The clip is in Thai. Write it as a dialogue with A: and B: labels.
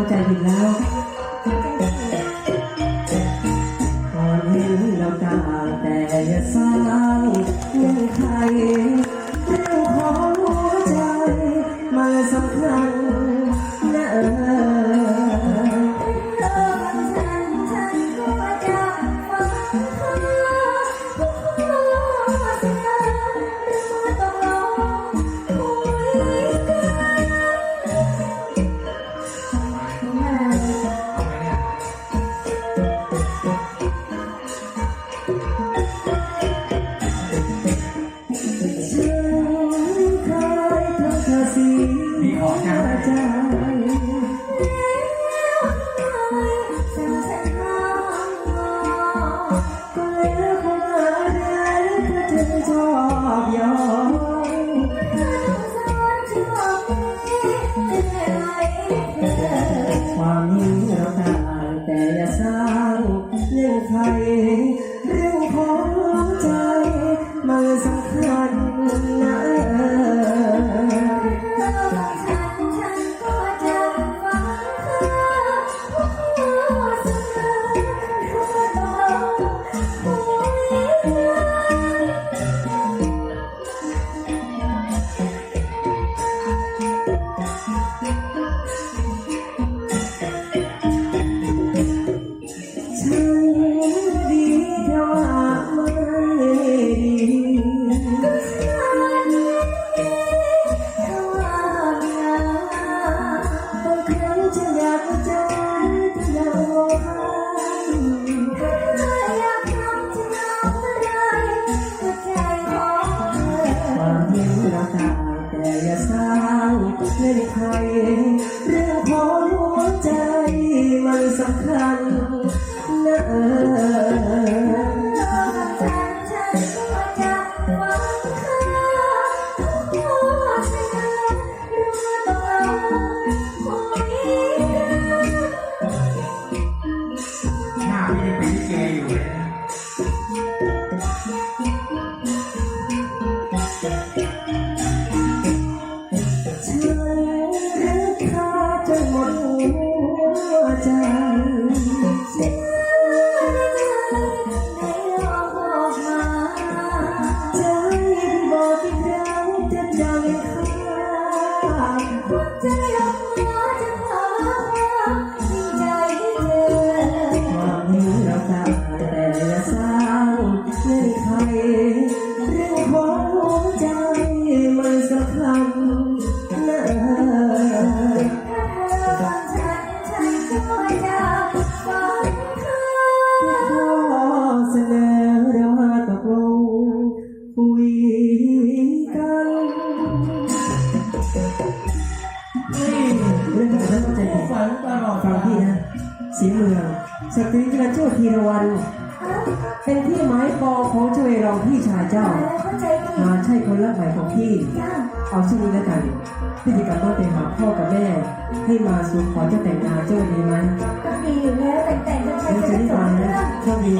A: เข้าใจผิดแล้วก่อนเห็นเราตาแต่อย่าสร้างเงื่อนไขเรื่องของหัวใจมาสำคัญ จก็แล้วคงอะไรก็ถึงชอบยอมความยิ่งเราต่างแต่อย่าสร้างเรื่องใครเรื่องของใจมันสำคัญ
B: ฝันตลอด
A: ฟังพี่นะสีเมืองสตรีที่ชื่อธีรวัน เป็นที่หมายปองของเจวยรองพี่ชายเจ้ามาใช่คนรักใหม่ของพี่เอาชื่อนี้แล้วกันพี่จะกลับบ้านไปหาพ่อกับแม่ ให้มาสู่ขอเจะแต่งงานเจ้าวันนี้ไหม
C: ก็ดีอยู่แล้วแต่งแต่งจะใช้
A: แล้ว
C: จะ
A: จะ
C: ได้
A: ได้
C: ส
A: มา
C: อน
A: นะ
C: เรื่อง
A: โชคดี